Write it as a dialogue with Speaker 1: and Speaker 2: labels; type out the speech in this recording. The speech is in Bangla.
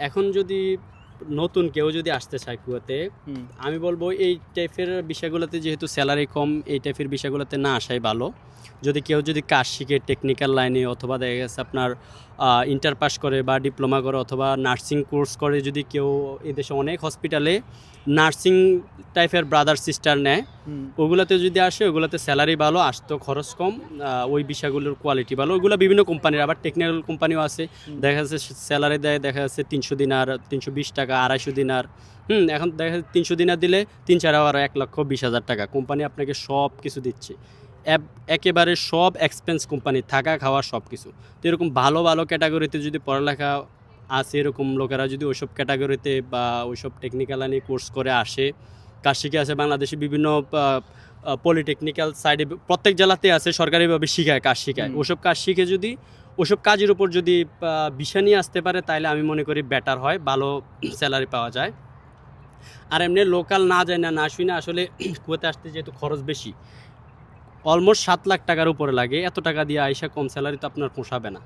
Speaker 1: এখন যদি নতুন কেউ যদি আসতে চায় কুয়াতে আমি বলব এই টাইপের বিষয়গুলোতে যেহেতু স্যালারি কম এই টাইপের বিষয়গুলোতে না আসাই ভালো। যদি কেউ যদি কাজ শিখে টেকনিক্যাল লাইনে অথবা দেখা গেছে আপনার ইন্টার পাস করে বা ডিপ্লোমা করে অথবা নার্সিং কোর্স করে যদি কেউ এদেশে অনেক হসপিটালে নার্সিং টাইপের ব্রাদার সিস্টার নেয় ওগুলোতে যদি আসে ওগুলোতে স্যালারি ভালো আসতো খরচ কম ওই বিষয়গুলোর কোয়ালিটি ভালো। ওগুলো বিভিন্ন কোম্পানির আবার টেকনিক্যাল কোম্পানিও আছে। দেখা যাচ্ছে স্যালারি দেয় দেখা যাচ্ছে তিনশো দিন আর তিনশো বিশ টাকা আড়াইশো দিনার। হুম এখন দেখা যাচ্ছে তিনশো দিনার দিলে তিন চার আবার এক লক্ষ বিশ হাজার টাকা। কোম্পানি আপনাকে সব কিছু দিচ্ছে। একেবারে সব এক্সপেন্স কোম্পানি থাকা খাওয়া সব কিছু। তো এরকম ভালো ভালো ক্যাটাগরিতে যদি পড়ালেখা আছে এরকম লোকেরা যদি ওইসব ক্যাটাগরিতে বা ওইসব টেকনিক্যাল লাইনে কোর্স করে আসে কাজ শিখে আসে বাংলাদেশে বিভিন্ন পলিটেকনিক্যাল সাইডে প্রত্যেক জেলাতে আছে সরকারিভাবে শিখায় কাজ শিখায়। ওসব কাজ শিখে যদি ওসব কাজের উপর যদি বিষা নিয়ে আসতে পারে তাহলে আমি মনে করি বেটার হয়, ভালো স্যালারি পাওয়া যায়। আর এমনি লোকাল না যায় না না শুই না, আসলে কুয়েতে আসতে যেহেতু খরচ বেশি অলমোস্ট সাত লাখ টাকার উপরে লাগে, এত টাকা দিয়ে আইসা কম স্যালারি তো আপনার পোষাবে না।